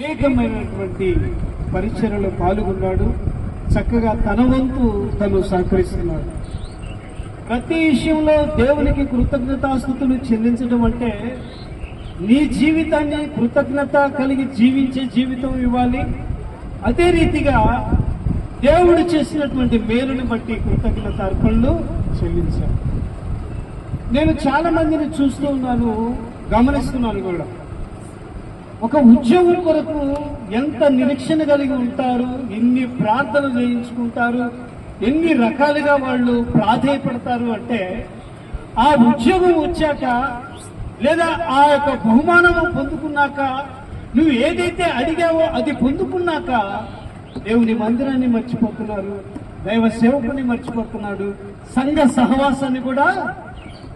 అనేకమైనటువంటి పరిచయలో పాల్గొన్నాడు. చక్కగా తన వంతు తను సహకరిస్తున్నాడు. ప్రతి విషయంలో దేవునికి కృతజ్ఞతాస్థుతులు చెల్లించడం అంటే నీ జీవితాన్ని కృతజ్ఞత కలిగి జీవించే జీవితం ఇవ్వాలి. అదే రీతిగా దేవుడు చేసినటువంటి మేలుని బట్టి కృతజ్ఞత అర్పణలు చెల్లించాను నేను చాలా మందిని చూస్తూ ఉన్నాను గమనిస్తున్నాను కూడా. ఒక ఉద్యోగుల కొరకు ఎంత నిరీక్షణ కలిగి ఉంటారు ఎన్ని ప్రార్థనలు చేయించుకుంటారు ఎన్ని రకాలుగా వాళ్ళు ప్రాధేయపడతారు అంటే ఆ ఉద్యోగం వచ్చాక లేదా ఆ యొక్క బహుమానం పొందుకున్నాక నువ్వు ఏదైతే అడిగావో అది పొందుకున్నాక దేవుని మందిరాన్ని మర్చిపోతున్నారు దైవ సేవకుని మర్చిపోతున్నాడు సంఘ సహవాసాన్ని కూడా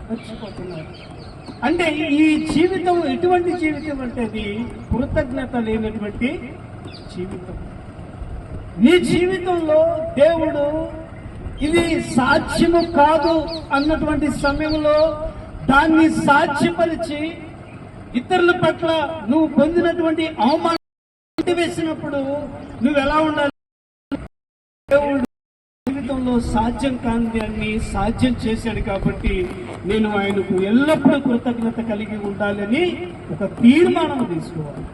మర్చిపోతున్నారు అంటే ఈ జీవితం ఎటువంటి జీవితం అంటే అది కృతజ్ఞత లేనటువంటి జీవితం. నీ జీవితంలో దేవుడు ఇది సాధ్యము కాదు అన్నటువంటి సమయంలో దాన్ని సాధ్యపరిచి ఇతరుల పట్ల నువ్వు పొందినటువంటి అవమానం వేసినప్పుడు నువ్వు ఎలా ఉండాలి? దేవుడు జీవితంలో సాధ్యం కాని అని సాధ్యం చేశాడు కాబట్టి నేను ఆయనకు ఎల్లప్పుడూ కృతజ్ఞత కలిగి ఉండాలని ఒక తీర్మానం తీసుకోవాలి.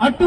అటు